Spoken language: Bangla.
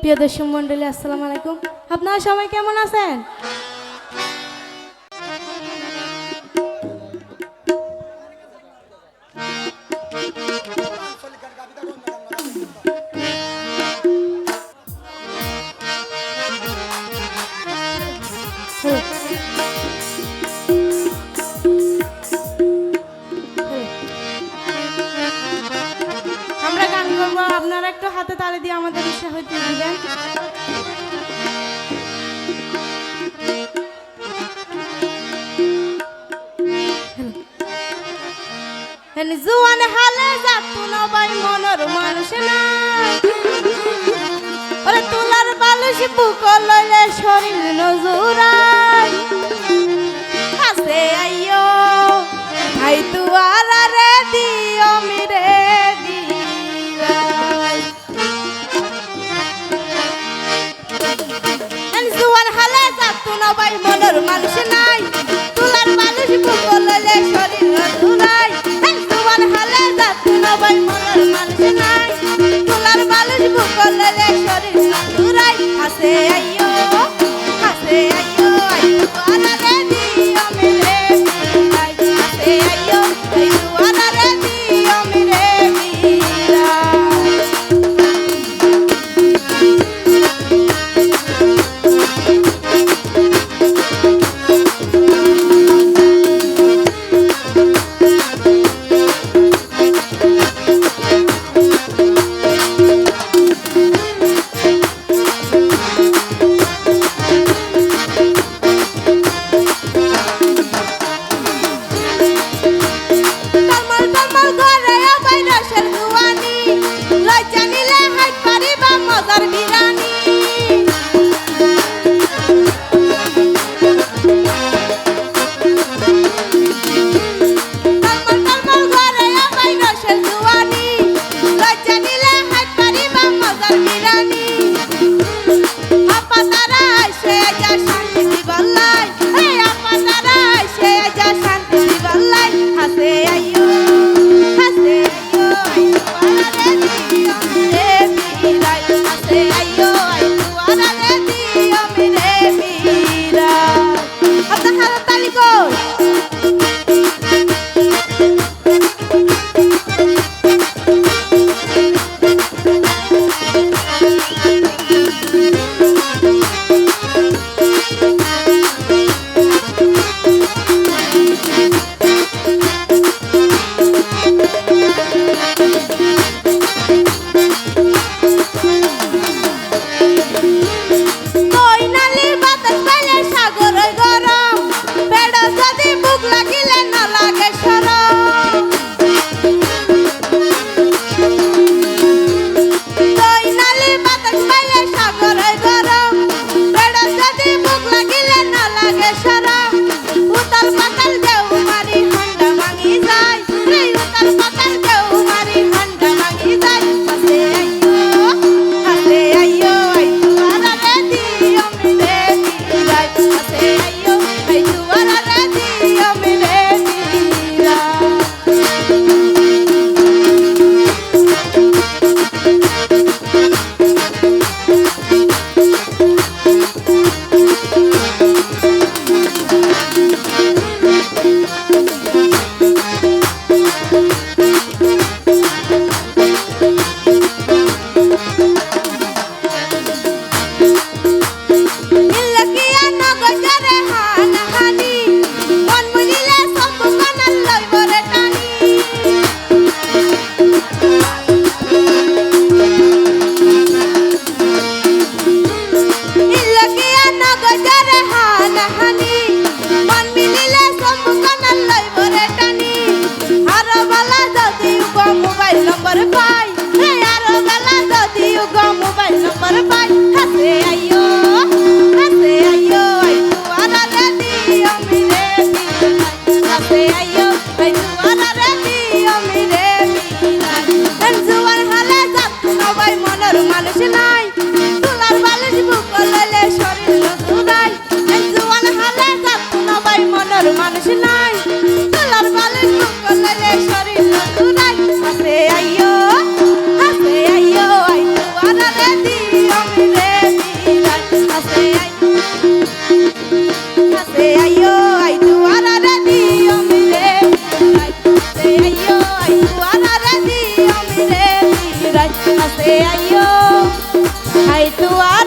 প্রিয় দর্শক মন্ডলী আসসালামু আলাইকুম। আপনারা সবাই কেমন আছেন? হাতে তালে দিয়ে আমাদের উৎসাহিত দিবেন জুয়ান হালে যা তুলো বাই মনর মানুষ না। তুলার বালুস বুক লইলে শরীর নজুরায়। আর মানুষ নাই। তোলার বালিশ বুক লইলে শরীর নতুন নাই। জুয়ান হালে যাত না বাই মনের মানুষ নাই। রে দিও আমি রে বিরাই